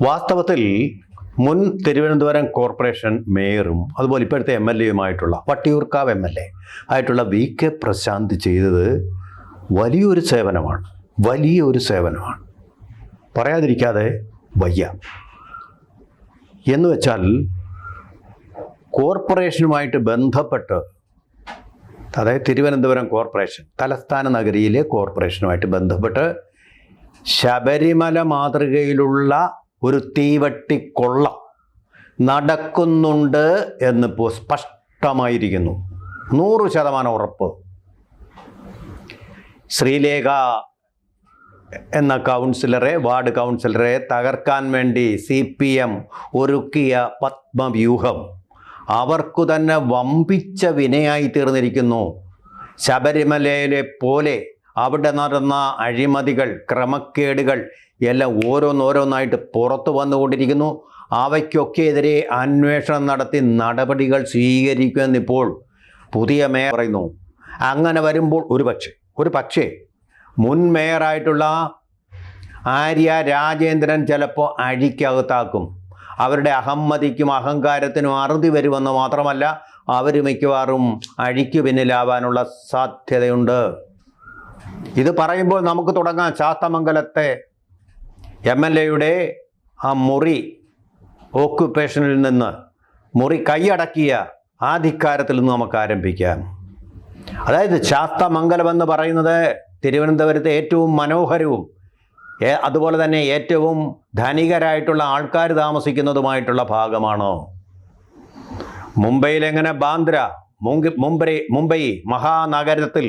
വാസ്തവത്തിൽ മുൻ തിരുവനന്തപുരം കോർപ്പറേഷൻ മേയറും അതുപോലെ ഇപ്പോഴത്തെ എം എൽ എയുമായിട്ടുള്ള വട്ടിയൂർക്കാവ് എം എൽ എ ആയിട്ടുള്ള വി കെ പ്രശാന്ത് ചെയ്തത് വലിയൊരു സേവനമാണ്. വലിയൊരു സേവനമാണ്. പറയാതിരിക്കാതെ വയ്യ. എന്ന് വെച്ചാൽ കോർപ്പറേഷനുമായിട്ട് ബന്ധപ്പെട്ട് അതായത് തിരുവനന്തപുരം കോർപ്പറേഷൻ തലസ്ഥാന നഗരിയിലെ കോർപ്പറേഷനുമായിട്ട് ബന്ധപ്പെട്ട് ശബരിമല മാതൃകയിലുള്ള ഒരു തീവട്ടിക്കൊള്ള നടക്കുന്നുണ്ട് എന്നിപ്പോൾ സ്പഷ്ടമായിരിക്കുന്നു. നൂറ് ശതമാനം ഉറപ്പ്. ശ്രീലേഖ എന്ന കൗൺസിലറെ വാർഡ് കൗൺസിലറെ തകർക്കാൻ വേണ്ടി സി പി എം ഒരുക്കിയ പത്മവ്യൂഹം അവർക്കു തന്നെ വമ്പിച്ച വിനയായി തീർന്നിരിക്കുന്നു. ശബരിമലയിലെ പോലെ അവിടെ നടന്ന അഴിമതികൾ ക്രമക്കേടുകൾ എല്ലാം ഓരോന്നോരോന്നായിട്ട് പുറത്തു വന്നുകൊണ്ടിരിക്കുന്നു. അവയ്ക്കൊക്കെ എതിരെ അന്വേഷണം നടത്തി നടപടികൾ സ്വീകരിക്കുമെന്നിപ്പോൾ പുതിയ മേയർ പറയുന്നു. അങ്ങനെ വരുമ്പോൾ ഒരു പക്ഷേ ഒരു പക്ഷേ മുൻ മേയറായിട്ടുള്ള ആര്യ രാജേന്ദ്രൻ ചിലപ്പോൾ അഴിക്കകത്താക്കും. അവരുടെ അഹമ്മതിക്കും അഹങ്കാരത്തിനും അറുതി വരുമെന്ന് മാത്രമല്ല അവർ മിക്കവാറും അഴിക്കു പിന്നിലാവാനുള്ള സാധ്യതയുണ്ട്. ഇത് പറയുമ്പോൾ നമുക്ക് തുടങ്ങാം. ശാസ്തമംഗലത്തെ എം എൽ എയുടെ ആ മുറി ഓക്കുപ്പേഷനിൽ നിന്ന് മുറി കൈയടക്കിയ ആധിക്കാരത്തിൽ നിന്ന് നമുക്ക് ആരംഭിക്കാം. അതായത് ശാസ്തമംഗലം എന്ന് പറയുന്നത് തിരുവനന്തപുരത്തെ ഏറ്റവും മനോഹരവും അതുപോലെ തന്നെ ഏറ്റവും ധനികരായിട്ടുള്ള ആൾക്കാർ താമസിക്കുന്നതുമായിട്ടുള്ള ഭാഗമാണോ? മുംബൈയിൽ എങ്ങനെ ബാന്ദ്ര മുംബൈ മുംബൈ മഹാനഗരത്തിൽ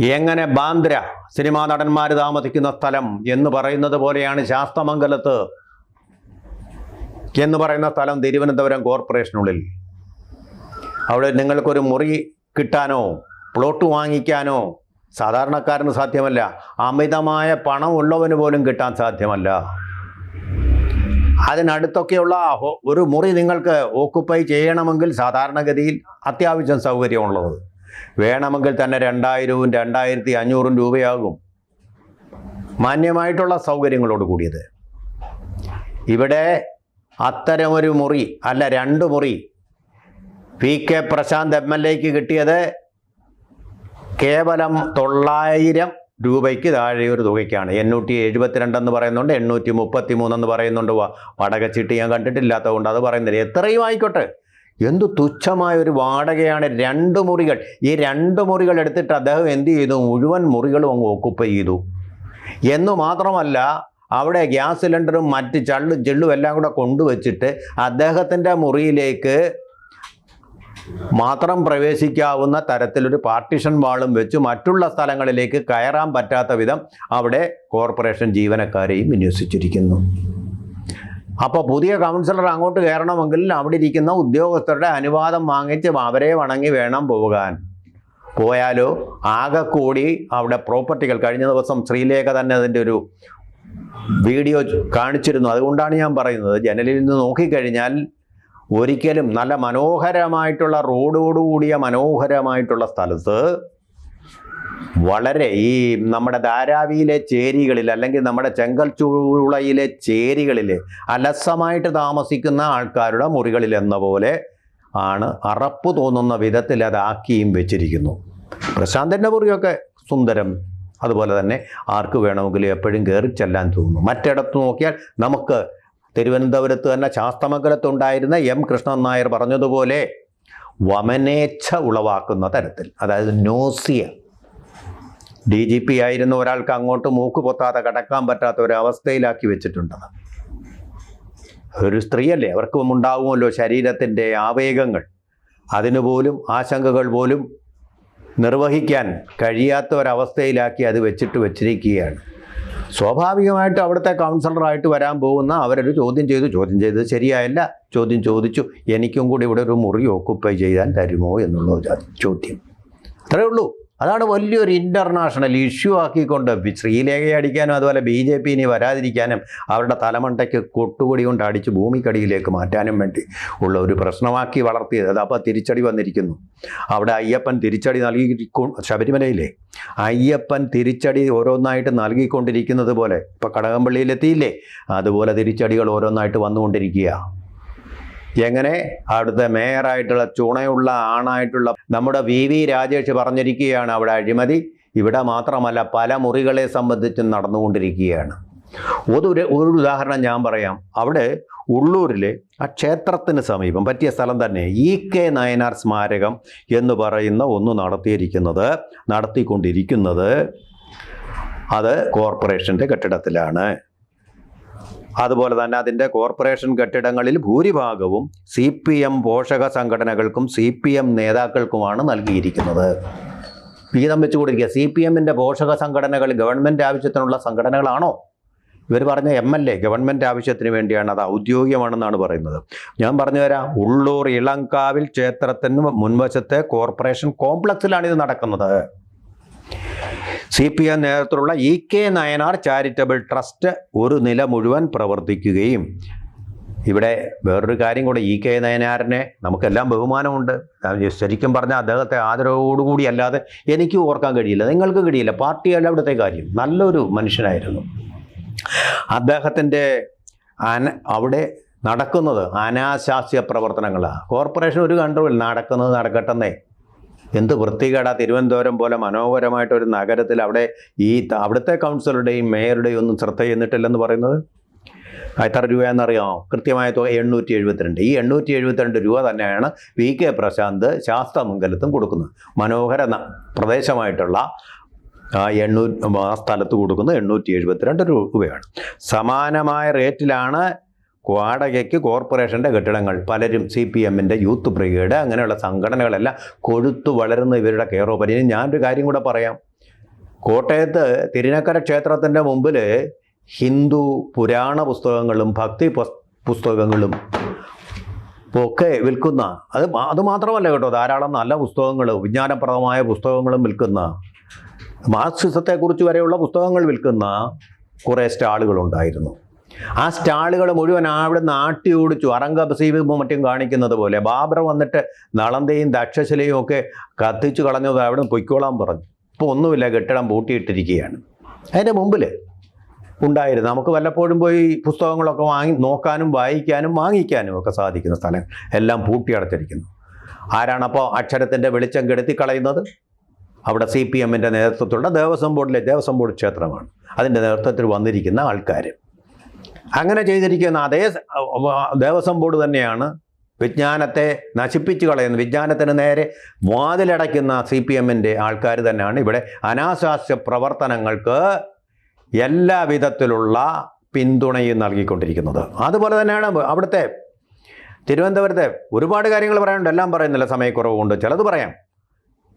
എങ്ങനെ ബാന്ദ്ര സിനിമാ നടന്മാർ താമസിക്കുന്ന സ്ഥലം എന്ന് പറയുന്നത് പോലെയാണ് ശാസ്തമംഗലത്ത്. എന്ന് പറയുന്ന സ്ഥലം തിരുവനന്തപുരം കോർപ്പറേഷനുള്ളിൽ. അവിടെ നിങ്ങൾക്കൊരു മുറി കിട്ടാനോ പ്ലോട്ട് വാങ്ങിക്കാനോ സാധാരണക്കാരന് സാധ്യമല്ല. അമിതമായ പണം ഉള്ളവന് പോലും കിട്ടാൻ സാധ്യമല്ല. അതിനടുത്തൊക്കെയുള്ള ഒരു മുറി നിങ്ങൾക്ക് ഓക്കുപ്പൈ ചെയ്യണമെങ്കിൽ സാധാരണഗതിയിൽ അത്യാവശ്യം സൗകര്യമുള്ളത്. വേണമെങ്കിൽ തന്നെ രണ്ടായിരവും രണ്ടായിരത്തി അഞ്ഞൂറും രൂപയാകും മാന്യമായിട്ടുള്ള സൗകര്യങ്ങളോട് കൂടിയത്. ഇവിടെ അത്തരമൊരു മുറി അല്ല രണ്ട് മുറി P K Prasanth M L എക്ക് കിട്ടിയത് കേവലം തൊള്ളായിരം രൂപയ്ക്ക് താഴെ ഒരു തുകയ്ക്കാണ്. എണ്ണൂറ്റി എഴുപത്തിരണ്ടെന്ന് പറയുന്നുണ്ട് എണ്ണൂറ്റി മുപ്പത്തി മൂന്നെന്ന് പറയുന്നുണ്ട്. വടക വാടകച്ചീട്ട് ഞാൻ കണ്ടിട്ടില്ലാത്തതുകൊണ്ട് അത് പറയുന്നില്ല. എത്രയും ആയിക്കോട്ടെ. എന്തു തുച്ഛമായ ഒരു വാടകയാണ് രണ്ട് മുറികൾ. ഈ രണ്ട് മുറികൾ എടുത്തിട്ട് അദ്ദേഹം എന്ത് ചെയ്തു? മുഴുവൻ മുറികളും അങ്ങ് ഓക്കുപ്പൈ ചെയ്തു. എന്ന് മാത്രമല്ല അവിടെ ഗ്യാസ് സിലിണ്ടറും മറ്റ് ചള്ളും ചെള്ളും എല്ലാം കൂടെ കൊണ്ടുവച്ചിട്ട് അദ്ദേഹത്തിന്റെ മുറിയിലേക്ക് മാത്രം പ്രവേശിക്കാവുന്ന തരത്തിലൊരു പാർട്ടിഷൻ വാളും വെച്ച് മറ്റുള്ള സ്ഥലങ്ങളിലേക്ക് കയറാൻ പറ്റാത്ത വിധം അവിടെ കോർപ്പറേഷൻ ജീവനക്കാരെയും വിന്യസിച്ചിരിക്കുന്നു. അപ്പോൾ പുതിയ കൗൺസിലർ അങ്ങോട്ട് കയറണമെങ്കിൽ അവിടെ ഇരിക്കുന്ന ഉദ്യോഗസ്ഥരുടെ അനുവാദം വാങ്ങിച്ച് അവരെ വണങ്ങി വേണം പോകാൻ. പോയാലോ ആകെ കൂടി അവിടെ പ്രോപ്പർട്ടികൾ. കഴിഞ്ഞ ദിവസം ശ്രീലേഖ തന്നെ അതിന്റെ ഒരു വീഡിയോ കാണിച്ചിരുന്നു. അതുകൊണ്ടാണ് ഞാൻ പറയുന്നത്. ജനലിൽ നിന്ന് നോക്കിക്കഴിഞ്ഞാൽ ഒരിക്കലും നല്ല മനോഹരമായിട്ടുള്ള റോഡോടുകൂടിയ മനോഹരമായിട്ടുള്ള സ്ഥലത്ത് വളരെ ഈ നമ്മുടെ ധാരാവിയിലെ ചേരികളിൽ അല്ലെങ്കിൽ നമ്മുടെ ചെങ്കൽ ചൂളയിലെ ചേരികളിൽ അലസമായിട്ട് താമസിക്കുന്ന ആൾക്കാരുടെ മുറികളിൽ എന്ന പോലെ ആണ് അറപ്പ് തോന്നുന്ന വിധത്തിൽ അതാക്കിയും വെച്ചിരിക്കുന്നു. പ്രശാന്തന്റെ മുറിയൊക്കെ സുന്ദരം. അതുപോലെ തന്നെ ആർക്ക് വേണമെങ്കിലും എപ്പോഴും കയറി ചെല്ലാൻ തോന്നുന്നു മറ്റിടത്ത് നോക്കിയാൽ നമുക്ക് തിരുവനന്തപുരത്ത് തന്നെ ശാസ്തമംഗലത്തുണ്ടായിരുന്ന എം കൃഷ്ണൻ നായർ പറഞ്ഞതുപോലെ വമനേച്ഛ ഉളവാക്കുന്ന തരത്തിൽ. അതായത് നോസിയ. ഡി ജി പി ആയിരുന്ന ഒരാൾക്ക് അങ്ങോട്ട് മൂക്ക് പൊത്താതെ കടക്കാൻ പറ്റാത്ത ഒരു അവസ്ഥയിലാക്കി വെച്ചിട്ടുണ്ടത് ഒരു സ്ത്രീയല്ലേ അവർക്കും ഉണ്ടാവുമല്ലോ ശരീരത്തിന്റെ ആവേഗങ്ങൾ. അതിനുപോലും ആശങ്കകൾ പോലും നിർവഹിക്കാൻ കഴിയാത്ത ഒരവസ്ഥയിലാക്കി അത് വെച്ചിട്ട് വെച്ചിരിക്കുകയാണ്. സ്വാഭാവികമായിട്ട് അവിടുത്തെ കൗൺസിലറായിട്ട് വരാൻ പോകുന്ന അവരൊരു ചോദ്യം ചെയ്തു. ചോദ്യം ചെയ്തത് ശരിയായല്ല. ചോദ്യം ചോദിച്ചു എനിക്കും കൂടി ഇവിടെ ഒരു മുറി ഓക്കുപ്പൈ ചെയ്യാൻ തരുമോ? എന്നുള്ള ചോദ്യം. അത്രയേ ഉള്ളൂ. അതാണ് വലിയൊരു ഇന്റർനാഷണൽ ഇഷ്യൂ ആക്കിക്കൊണ്ട് ശ്രീലേഖയെ അടിക്കാനും അതുപോലെ ബി ജെ പി ഇനി വരാതിരിക്കാനും അവരുടെ തലമണ്ടയ്ക്ക് കൊട്ടുകൊടി കൊണ്ട് അടിച്ച് ഭൂമിക്കടിയിലേക്ക് മാറ്റാനും വേണ്ടി ഉള്ള ഒരു പ്രശ്നമാക്കി വളർത്തിയത്. അത് അപ്പോൾ തിരിച്ചടി വന്നിരിക്കുന്നു. അവിടെ അയ്യപ്പൻ തിരിച്ചടി നൽകി ശബരിമലയിലെ അയ്യപ്പൻ തിരിച്ചടി ഓരോന്നായിട്ട് നൽകിക്കൊണ്ടിരിക്കുന്നത് പോലെ ഇപ്പോൾ കടകംപള്ളിയിലെത്തിയില്ലേ? അതുപോലെ തിരിച്ചടികൾ ഓരോന്നായിട്ട് വന്നുകൊണ്ടിരിക്കുക എങ്ങനെ അവിടുത്തെ മേയറായിട്ടുള്ള ചുണയുള്ള ആണായിട്ടുള്ള നമ്മുടെ വി വി രാജേഷ് പറഞ്ഞിരിക്കുകയാണ് അവിടെ അഴിമതി. ഇവിടെ മാത്രമല്ല പല മുറികളെ സംബന്ധിച്ചും നടന്നുകൊണ്ടിരിക്കുകയാണ്. ഒരു ഒരു ഉദാഹരണം ഞാൻ പറയാം. അവിടെ ഉള്ളൂരിലെ ആ ക്ഷേത്രത്തിന് സമീപം പറ്റിയ സ്ഥലം തന്നെ ഇ കെ നയനാർ സ്മാരകം എന്ന് പറയുന്ന ഒന്ന് നടത്തിയിരിക്കുന്നത് നടത്തിക്കൊണ്ടിരിക്കുന്നത് അത് കോർപ്പറേഷന്റെ കെട്ടിടത്തിലാണ്. അതുപോലെ തന്നെ അതിന്റെ കോർപ്പറേഷൻ കെട്ടിടങ്ങളിൽ ഭൂരിഭാഗവും സി പി എം പോഷക സംഘടനകൾക്കും സി പി എം നേതാക്കൾക്കുമാണ് നൽകിയിരിക്കുന്നത്. വീതം വെച്ച് കൊടുക്കുക സി പി എമ്മിന്റെ പോഷക സംഘടനകൾ ഗവൺമെന്റ് ആവശ്യത്തിനുള്ള സംഘടനകളാണോ? ഇവർ പറഞ്ഞ എം എൽ എ ഗവൺമെന്റ് ആവശ്യത്തിന് വേണ്ടിയാണ്. അത് ഔദ്യോഗികമാണെന്നാണ് പറയുന്നത്. ഞാൻ പറഞ്ഞു തരാം. ഉള്ളൂർ ഇളങ്കാവിൽ ക്ഷേത്രത്തിന് മുൻവശത്തെ കോർപ്പറേഷൻ കോംപ്ലക്സിലാണ് ഇത് നടക്കുന്നത്. സി പി എം നേതൃത്വത്തിലുള്ള E K Nayanar charitable trust ഒരു നില മുഴുവൻ പ്രവർത്തിക്കുകയും ഇവിടെ വേറൊരു കാര്യം കൂടെ ഇ കെ നയനാറിനെ നമുക്കെല്ലാം ബഹുമാനമുണ്ട്. ശരിക്കും പറഞ്ഞാൽ അദ്ദേഹത്തെ ആദരവോടുകൂടി അല്ലാതെ എനിക്ക് ഓർക്കാൻ കഴിയില്ല. നിങ്ങൾക്ക് കഴിയില്ല. പാർട്ടിയല്ല അവിടുത്തെ കാര്യം. നല്ലൊരു മനുഷ്യനായിരുന്നു. അദ്ദേഹത്തിന്റെ അന അവിടെ നടക്കുന്നത് അനാശാസ്യ പ്രവർത്തനങ്ങളാണ് കോർപ്പറേഷൻ ഒരു കൺട്രോൾ നടക്കുന്നത് നടക്കട്ടെന്നേ. എന്ത് വൃത്തികേടാ തിരുവനന്തപുരം പോലെ മനോഹരമായിട്ട് ഒരു നഗരത്തിൽ അവിടെ ഈ അവിടുത്തെ കൗൺസിലറുടെയും മേയറുടെയും ഒന്നും ശ്രദ്ധ ചെന്നിട്ടില്ലെന്ന് പറയുന്നത്? എത്ര രൂപയെന്നറിയാമോ കൃത്യമായ തുക എണ്ണൂറ്റി എഴുപത്തിരണ്ട്. ഈ എണ്ണൂറ്റി എഴുപത്തിരണ്ട് രൂപ തന്നെയാണ് വി കെ പ്രശാന്ത് ശാസ്ത്രമംഗലത്തും കൊടുക്കുന്നത്. മനോഹര പ്രദേശമായിട്ടുള്ള എണ്ണൂ സ്ഥലത്ത് കൊടുക്കുന്നത് എണ്ണൂറ്റി എഴുപത്തിരണ്ട് രൂപയാണ്. സമാനമായ റേറ്റിലാണ് വാടകയ്ക്ക് കോർപ്പറേഷന്റെ കെട്ടിടങ്ങൾ പലരും സി പി എമ്മിന്റെ യൂത്ത് ബ്രിഗേഡ് അങ്ങനെയുള്ള സംഘടനകളെല്ലാം കൊഴുത്തു വളരുന്ന ഇവരുടെ ഓഫ് ഇനി ഞാനൊരു കാര്യം കൂടെ പറയാം. കോട്ടയത്ത് തിരുനക്കര ക്ഷേത്രത്തിന്റെ മുമ്പിൽ ഹിന്ദു പുരാണ പുസ്തകങ്ങളും ഭക്തി പുസ്തകങ്ങളും ഒക്കെ വിൽക്കുന്ന അത് അതുമാത്രമല്ല അത് മാത്രമല്ല കേട്ടോ ധാരാളം നല്ല പുസ്തകങ്ങൾ വിജ്ഞാനപ്രദമായ പുസ്തകങ്ങളും വിൽക്കുന്ന മാർക്സിസത്തെക്കുറിച്ച് വരെയുള്ള പുസ്തകങ്ങൾ വിൽക്കുന്ന കുറേ സ്റ്റാളുകളുണ്ടായിരുന്നു. ആ സ്റ്റാളുകൾ മുഴുവൻ അവിടുന്ന് ആട്ടി ഓടിച്ചു. അറംഗബസീബും മറ്റും കാണിക്കുന്നത് പോലെ. ബാബർ വന്നിട്ട് നളന്തയും ദക്ഷശിലയും ഒക്കെ കത്തിച്ചു കളഞ്ഞത് അവിടെ പൊയ്ക്കോളാൻ പറഞ്ഞു. ഇപ്പോൾ ഒന്നുമില്ല കെട്ടിടം പൂട്ടിയിട്ടിരിക്കുകയാണ്. അതിന്റെ മുമ്പിൽ ഉണ്ടായിരുന്നു. നമുക്ക് വല്ലപ്പോഴും പോയി പുസ്തകങ്ങളൊക്കെ വാങ്ങി നോക്കാനും വായിക്കാനും വാങ്ങിക്കാനും ഒക്കെ സാധിക്കുന്ന സ്ഥലം എല്ലാം പൂട്ടിയടച്ചിരിക്കുന്നു. ആരാണപ്പോൾ അക്ഷരത്തിന്റെ വെളിച്ചം കെടുത്തി കളയുന്നത്? അവിടെ സി പി എമ്മിന്റെ നേതൃത്വത്തിലുള്ള ദേവസ്വം ബോർഡിലെ ദേവസ്വം ബോർഡ് ക്ഷേത്രമാണ്. അതിന്റെ നേതൃത്വത്തിൽ വന്നിരിക്കുന്ന ആൾക്കാർ അങ്ങനെ ചെയ്തിരിക്കുന്ന അതേ ദേവസ്വം ബോർഡ് തന്നെയാണ് വിജ്ഞാനത്തെ നശിപ്പിച്ചു കളയുന്ന വിജ്ഞാനത്തിന് നേരെ വാതിലടയ്ക്കുന്ന സി പി എമ്മിന്റെ ആൾക്കാർ തന്നെയാണ് ഇവിടെ അനാശാസ്യ പ്രവർത്തനങ്ങൾക്ക് എല്ലാ വിധത്തിലുള്ള പിന്തുണയും നൽകിക്കൊണ്ടിരിക്കുന്നത്. അതുപോലെ തന്നെയാണ് അവിടുത്തെ തിരുവനന്തപുരത്തെ ഒരുപാട് കാര്യങ്ങൾ പറയാനുണ്ട്. എല്ലാം പറയുന്നില്ല സമയക്കുറവ് കൊണ്ട് ചിലത് പറയാം.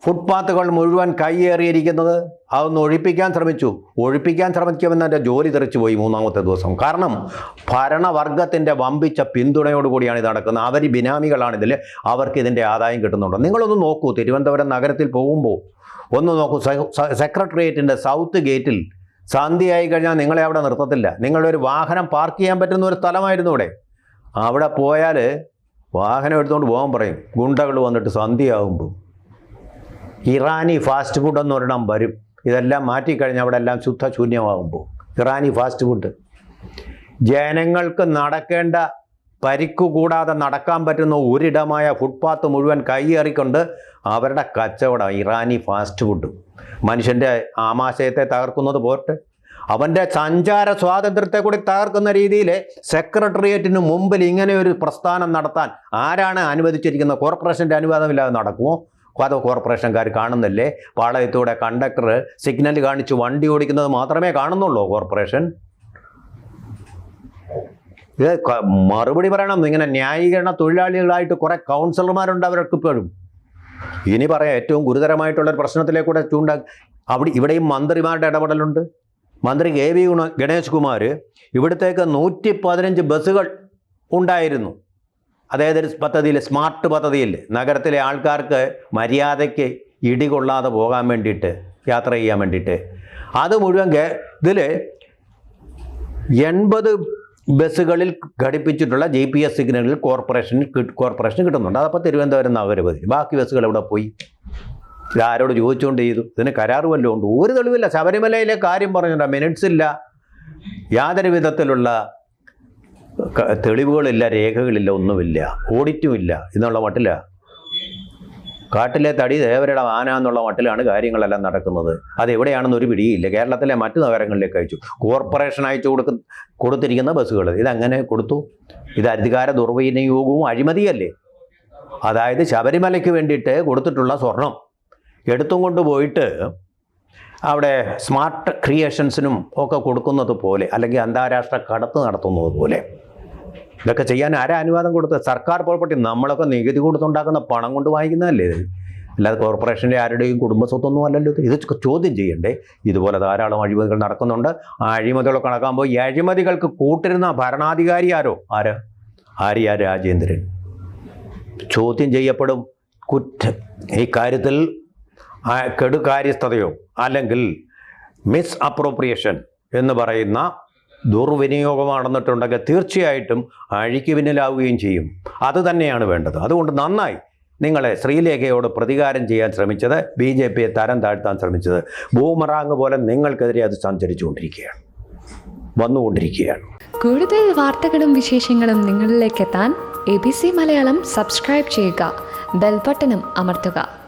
ഫുട്പാത്തുകൾ മുഴുവൻ കൈയേറിയിരിക്കുന്നത് അതൊന്ന് ഒഴിപ്പിക്കാൻ ശ്രമിച്ചു. ഒഴിപ്പിക്കാൻ ശ്രമിക്കുമെന്ന് എന്റെ ജോലി തെറിച്ചു പോയി മൂന്നാമത്തെ ദിവസം. കാരണം ഭരണവർഗത്തിന്റെ വമ്പിച്ച പിന്തുണയോടുകൂടിയാണ് ഇത് നടക്കുന്നത്. അവർ ബിനാമികളാണിതിൽ അവർക്ക് ഇതിന്റെ ആദായം കിട്ടുന്നുണ്ട്. നിങ്ങളൊന്ന് നോക്കൂ. തിരുവനന്തപുരം നഗരത്തിൽ പോകുമ്പോൾ ഒന്ന് നോക്കൂ. സെക്രട്ടേറിയറ്റിന്റെ സൗത്ത് ഗേറ്റിൽ സന്ധ്യയായി കഴിഞ്ഞാൽ നിങ്ങളെ അവിടെ നിർത്തത്തില്ല. നിങ്ങളുടെ ഒരു വാഹനം പാർക്ക് ചെയ്യാൻ പറ്റുന്ന ഒരു സ്ഥലമായിരുന്നു ഇവിടെ അവിടെ പോയാൽ വാഹനം എടുത്തുകൊണ്ട് പോകാൻ പറയും. ഗുണ്ടകൾ വന്നിട്ട് സന്ധ്യയാകുമ്പോൾ ഇറാനി ഫാസ്റ്റ് ഫുഡ് എന്നൊരിടം വരും. ഇതെല്ലാം മാറ്റിക്കഴിഞ്ഞാൽ അവിടെ എല്ലാം ശുദ്ധ ശുദ്ധശൂന്യമാകുമ്പോൾ ഇറാനി ഫാസ്റ്റ് ഫുഡ് ജനങ്ങൾക്ക് നടക്കേണ്ട പരിക്കു കൂടാതെ നടക്കാൻ പറ്റുന്ന ഒരിടമായ ഫുട്പാത്ത് മുഴുവൻ കൈയേറിക്കൊണ്ട് അവരുടെ കച്ചവടം ഇറാനി ഫാസ്റ്റ് ഫുഡ് മനുഷ്യന്റെ ആമാശയത്തെ തകർക്കുന്നത് പോട്ടെ അവന്റെ സഞ്ചാര സ്വാതന്ത്ര്യത്തെ കൂടി തകർക്കുന്ന രീതിയിൽ സെക്രട്ടേറിയറ്റിന് മുമ്പിൽ ഇങ്ങനെ ഒരു പ്രസ്ഥാനം നടത്താൻ ആരാണ് അനുവദിച്ചിരിക്കുന്നത് കോർപ്പറേഷന്റെ അനുവാദമില്ലാതെ നടക്കുമോ? അതോ കോർപ്പറേഷൻകാർ കാണുന്നില്ലേ? പാളയത്തൂടെ കണ്ടക്ടർ സിഗ്നൽ കാണിച്ച് വണ്ടി ഓടിക്കുന്നത് മാത്രമേ കാണുന്നുള്ളൂ കോർപ്പറേഷൻ ഇത് മറുപടി പറയണം. ഇങ്ങനെ ന്യായീകരണ തൊഴിലാളികളായിട്ട് കുറെ കൗൺസിലർമാരുണ്ട് അവർക്ക് ഇപ്പോഴും. ഇനി പറയാം ഏറ്റവും ഗുരുതരമായിട്ടുള്ളൊരു പ്രശ്നത്തിലേക്കൂടെ ചൂണ്ട അവിടെ ഇവിടെയും മന്ത്രിമാരുടെ ഇടപെടലുണ്ട്. മന്ത്രി കെ വി ഗുണ ഗണേഷ് കുമാർ ഇവിടത്തേക്ക് നൂറ്റി പതിനഞ്ച് ബസ്സുകൾ ഉണ്ടായിരുന്നു. അതായത് ഒരു പദ്ധതിയിൽ സ്മാർട്ട് പദ്ധതിയിൽ നഗരത്തിലെ ആൾക്കാർക്ക് മര്യാദയ്ക്ക് ഇടികൊള്ളാതെ പോകാൻ വേണ്ടിയിട്ട് യാത്ര ചെയ്യാൻ വേണ്ടിയിട്ട്. അത് മുഴുവൻ ഇതിൽ എൺപത് ബസ്സുകളിൽ ഘടിപ്പിച്ചിട്ടുള്ള ജി പി എസ് സിഗ്നലുകൾ കോർപ്പറേഷന് കോർപ്പറേഷന് കിട്ടുന്നുണ്ട്. അതപ്പോൾ തിരുവനന്തപുരം നഗരപതി ബാക്കി ബസ്സുകൾ എവിടെ പോയി? ഇതാരോട് ചോദിച്ചുകൊണ്ട് ചെയ്തു. ഇതിന് കരാറ് വല്ലതും ഉണ്ട്. ഒരു തെളിവില്ല. ശബരിമലയിലെ കാര്യം പറഞ്ഞിട്ടുണ്ട്. മിനിറ്റ്സ് ഇല്ല. യാതൊരു വിധത്തിലുള്ള തെളിവുകളില്ല രേഖകളില്ല ഒന്നുമില്ല. ഓഡിറ്റും ഇല്ല എന്നുള്ള മട്ടില്ല കാട്ടിലെ തടി ദേവരുടെ ആന എന്നുള്ള മട്ടിലാണ് കാര്യങ്ങളെല്ലാം നടക്കുന്നത്. അത് എവിടെയാണെന്ന് ഒരു പിടിയില്ല. കേരളത്തിലെ മറ്റു നഗരങ്ങളിലേക്ക് അയച്ചു. കോർപ്പറേഷൻ അയച്ചു കൊടുക്ക കൊടുത്തിരിക്കുന്ന ബസ്സുകൾ. ഇതങ്ങനെ കൊടുത്തു? ഇത് അധികാര ദുർവിനിയോഗവും അഴിമതിയല്ലേ? അതായത് ശബരിമലയ്ക്ക് വേണ്ടിയിട്ട് കൊടുത്തിട്ടുള്ള സ്വർണം എടുത്തും കൊണ്ടുപോയിട്ട് അവിടെ സ്മാർട്ട് ക്രിയേഷൻസിനും ഒക്കെ കൊടുക്കുന്നത് പോലെ അല്ലെങ്കിൽ അന്താരാഷ്ട്ര കടത്ത് നടത്തുന്നത് പോലെ ഇതൊക്കെ ചെയ്യാൻ ആരാ അനുവാദം കൊടുത്തത്? സർക്കാർ പ്രോപ്പർട്ടി നമ്മളൊക്കെ നികുതി കൊടുത്തുണ്ടാക്കുന്ന പണം കൊണ്ട് വാങ്ങിക്കുന്നതല്ലേ ഇത്? അല്ലാതെ കോർപ്പറേഷന്റെ ആരുടെയും കുടുംബ സ്വത്തൊന്നും അല്ലല്ലോ ഇത്. ചോദ്യം ചെയ്യണ്ടേ? ഇതുപോലെ ധാരാളം അഴിമതികൾ നടക്കുന്നുണ്ട്. ആ അഴിമതികളൊക്കെ നടക്കുമ്പോൾ ഈ അഴിമതികൾക്ക് കൂട്ടിരുന്ന ഭരണാധികാരി ആരോ? ആര്? ആര്യ രാജേന്ദ്രൻ? ചോദ്യം ചെയ്യപ്പെടും കുറ്റ ഈ കാര്യത്തിൽ കെടുകാര്യസ്ഥതയോ അല്ലെങ്കിൽ മിസ് അപ്രോപ്രിയേഷൻ എന്ന് പറയുന്ന ദുർവിനിയോഗമാണെന്നിട്ടുണ്ടെങ്കിൽ തീർച്ചയായിട്ടും അഴിക്ക് പിന്നിലാവുകയും ചെയ്യും. അത് തന്നെയാണ് വേണ്ടത്. അതുകൊണ്ട് നന്നായി നിങ്ങളെ ശ്രീലേഖയോട് പ്രതികാരം ചെയ്യാൻ ശ്രമിച്ചത് ബി ജെ പിയെ തരം താഴ്ത്താൻ ശ്രമിച്ചത്. ബൂമറാങ് പോലെ നിങ്ങൾക്കെതിരെ അത് സഞ്ചരിച്ചുകൊണ്ടിരിക്കുകയാണ്. വന്നുകൊണ്ടിരിക്കുകയാണ്. കൂടുതൽ വാർത്തകളും വിശേഷങ്ങളും നിങ്ങളിലേക്ക് എത്താൻ A B C Malayalam subscribe ചെയ്യുക. ബെൽബട്ടനും അമർത്തുക.